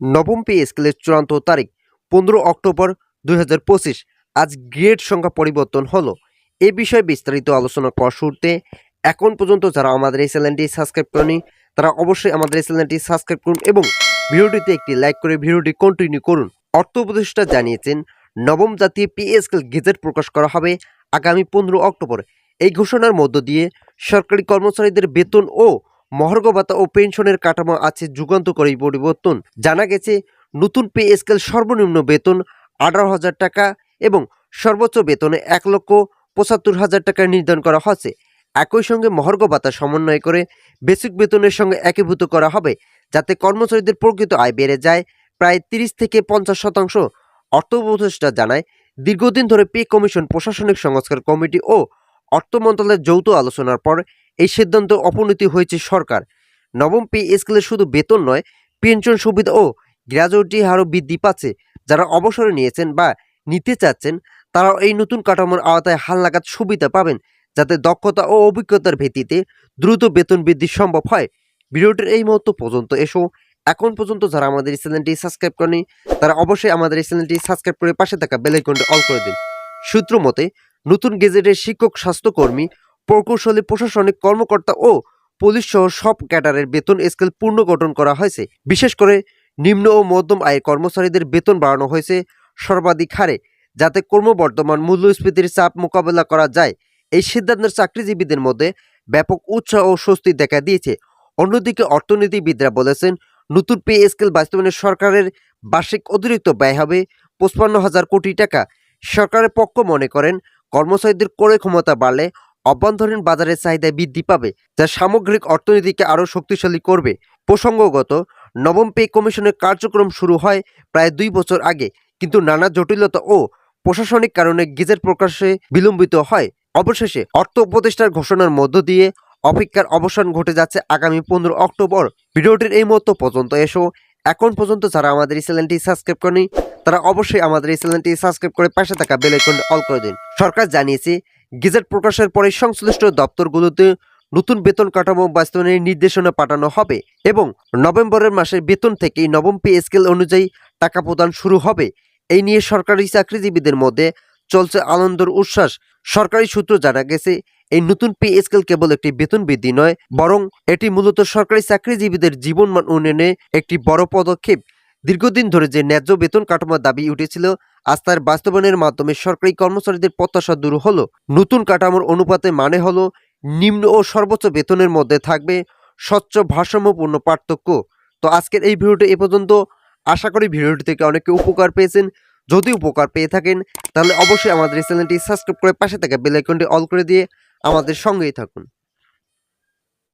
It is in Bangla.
নবম পে স্কেলের চূড়ান্ত তারিখ পনেরো অক্টোবর দু হাজার পঁচিশ। আজ গ্রেড সংখ্যা পরিবর্তন হলো। এ বিষয়ে বিস্তারিত আলোচনা করার শুরুতে এখন পর্যন্ত যারা আমাদের এই চ্যানেলটি সাবস্ক্রাইব করেনি, তারা অবশ্যই আমাদের এই চ্যানেলটি সাবস্ক্রাইব করুন এবং ভিডিওটিতে একটি লাইক করে ভিডিওটি কন্টিনিউ করুন। অর্থ উপদেষ্টা জানিয়েছেন, নবম জাতীয় পে স্কেল গেজেট প্রকাশ করা হবে আগামী পনেরো অক্টোবর। এই ঘোষণার মধ্য দিয়ে সরকারি কর্মচারীদের বেতন ও মহার্ঘ ভাতা ও পেনশনের কাঠামো আছে যুগান্তকারী পরিবর্তন। জানা গেছে, নতুন পে স্কেল সর্বনিম্ন বেতন আঠারো হাজার টাকা এবং সর্বোচ্চ বেতনে এক লক্ষ পঁচাত্তর হাজার টাকা নির্ধারণ করা হয়েছে। একই সঙ্গে মহার্ঘ ভাতা সমন্বয় করে বেসিক বেতনের সঙ্গে একীভূত করা হবে, যাতে কর্মচারীদের প্রকৃত আয় বেড়ে যায়। প্রায় তিরিশ থেকে পঞ্চাশ শতাংশ অর্থ উপদেষ্টা জানায়, দীর্ঘদিন ধরে পে কমিশন প্রশাসনিক সংস্কার কমিটি ও অর্থ মন্ত্রণালয়ের যৌথ আলোচনার পর এই সিদ্ধান্ত অপনীতি হয়েছে সরকার। নবম পে স্কেলে শুধু বেতন নয়, পেনশন সুবিধা ও গ্র্যাজুয়েটি হারও বৃদ্ধি পাচ্ছে। যারা অবসরে নিয়েছেন বা নিতে চাচ্ছেন, তারাও এই নতুন কাঠামোর আওতায় হালনাগাদ সুবিধা পাবেন, যাতে দক্ষতা ও অভিজ্ঞতার ভিত্তিতে দ্রুত বেতন বৃদ্ধি সম্ভব হয়। ভিডিওটির এই মুহূর্ত পর্যন্ত এসো। এখন পর্যন্ত যারা আমাদের এই চ্যানেলটি সাবস্ক্রাইব করেনি, তারা অবশ্যই আমাদের চ্যানেলটি সাবস্ক্রাইব করে পাশে থাকা বেল আইকনটি অল করে দিন। সূত্র মতে, নতুন গেজেটের শিক্ষক, স্বাস্থ্যকর্মী প্রকৌশলী, প্রশাসনিক কর্মকর্তা ও পুলিশ সহ সব ক্যাডারের বেতন স্কেল পুনর্গঠন করা হয়েছে। বিশেষ করে নিম্ন ও মধ্যম আয়ের কর্মচারীদের বেতন বাড়ানো হয়েছে সর্বাধিক হারে, যাতে ক্রমবর্ধমান মূল্যস্ফীতির চাপ মোকাবেলা করা যায়। এই সিদ্ধান্তের চাকরিজীবীদের মধ্যে ব্যাপক উৎসাহ ও স্বস্তি দেখা দিয়েছে। অন্যদিকে অর্থনীতিবিদরা বলেছেন, নতুন পে স্কেল বাস্তবায়নে সরকারের বার্ষিক অতিরিক্ত ব্যয় হবে পঁচপান্ন হাজার কোটি টাকা। সরকারের পক্ষ মনে করেন, কর্মচারীদের ক্রয় ক্ষমতা বাড়লে অভ্যন্তরীণ বাজারের চাহিদা বৃদ্ধি পাবে, যা সামগ্রিক অর্থনীতিকে আরও শক্তিশালী করবে। প্রসঙ্গগত, নবম পে কমিশনের কার্যক্রম শুরু হয় প্রায় দুই বছর আগে, কিন্তু নানা জটিলতা ও প্রশাসনিক কারণে গেজেট প্রকাশে বিলম্বিত হয়। অবশেষে, অর্থ উপদেষ্টার ঘোষণার মধ্য দিয়ে অপেক্ষার অবসান ঘটে যাচ্ছে আগামী পনেরো অক্টোবর। ভিডিওটির এই মতো পর্যন্ত এসো। এখন পর্যন্ত যারা আমাদের এই চ্যানেলটি সাবস্ক্রাইব করেনি, তারা অবশ্যই আমাদের এই চ্যানেলটি সাবস্ক্রাইব করে পাশে থাকা বেল আইকনটি অল করে দিন। সরকার জানিয়েছে গেজেট প্রকাশের পরে সংশ্লিষ্ট দপ্তরগুলোতে নতুন বেতন কাঠামো বাস্তবায়নের নির্দেশনা পাঠানো হবে এবং নভেম্বরের মাসের বেতন থেকেই নবম পে স্কেল অনুযায়ী টাকা প্রদান শুরু হবে। এই নিয়ে সরকারি চাকরিজীবীদের মধ্যে চলছে আনন্দর উচ্ছ্বাস। সরকারি সূত্র জানা গেছে, এই নতুন পে স্কেল কেবল একটি বেতন বৃদ্ধি নয়, বরং এটি মূলত সরকারি চাকরিজীবীদের জীবনমান উন্নয়নে একটি বড় পদক্ষেপ। দীর্ঘদিন ধরে যে ন্যায্য বেতন কাঠামোর দাবি উঠেছিল, আজ তার বাস্তবায়নের মাধ্যমে সরকারি কর্মচারীদের প্রত্যাশা দূর হলো। নতুন কাঠামোর অনুপাতে মানে হলো, নিম্ন ও সর্বোচ্চ বেতনের মধ্যে থাকবে স্বচ্ছ ভারসাম্যপূর্ণ পার্থক্য। তো আজকের এই ভিডিওটি এ পর্যন্ত। আশা করি ভিডিওটি থেকে অনেকে উপকার পেয়েছেন। যদি উপকার পেয়ে থাকেন, তাহলে অবশ্যই আমাদের চ্যানেলটি সাবস্ক্রাইব করে পাশে থাকা বেল আইকনটি অল করে দিয়ে আমাদের সঙ্গেই থাকুন।